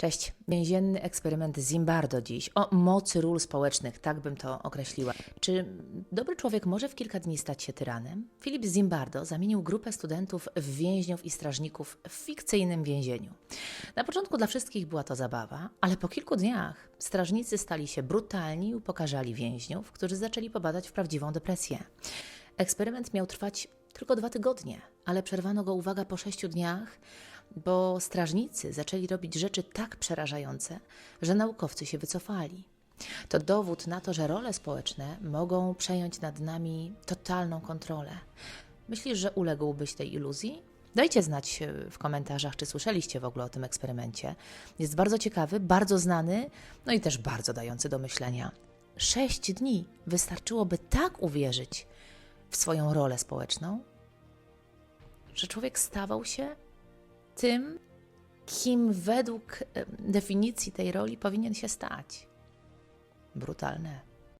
Cześć. Więzienny eksperyment Zimbardo dziś o mocy ról społecznych, tak bym to określiła. Czy dobry człowiek może w kilka dni stać się tyranem? Filip Zimbardo zamienił grupę studentów w więźniów i strażników w fikcyjnym więzieniu. Na początku dla wszystkich była to zabawa, ale po kilku dniach strażnicy stali się brutalni i upokarzali więźniów, którzy zaczęli pobadać w prawdziwą depresję. Eksperyment miał trwać tylko dwa tygodnie, ale przerwano go, uwaga, po sześciu dniach, bo strażnicy zaczęli robić rzeczy tak przerażające, że naukowcy się wycofali. To dowód na to, że role społeczne mogą przejąć nad nami totalną kontrolę. Myślisz, że uległbyś tej iluzji? Dajcie znać w komentarzach, czy słyszeliście w ogóle o tym eksperymencie. Jest bardzo ciekawy, bardzo znany, no i też bardzo dający do myślenia. Sześć dni wystarczyłoby tak uwierzyć w swoją rolę społeczną, że człowiek stawał się tym, kim według definicji tej roli powinien się stać. Brutalne.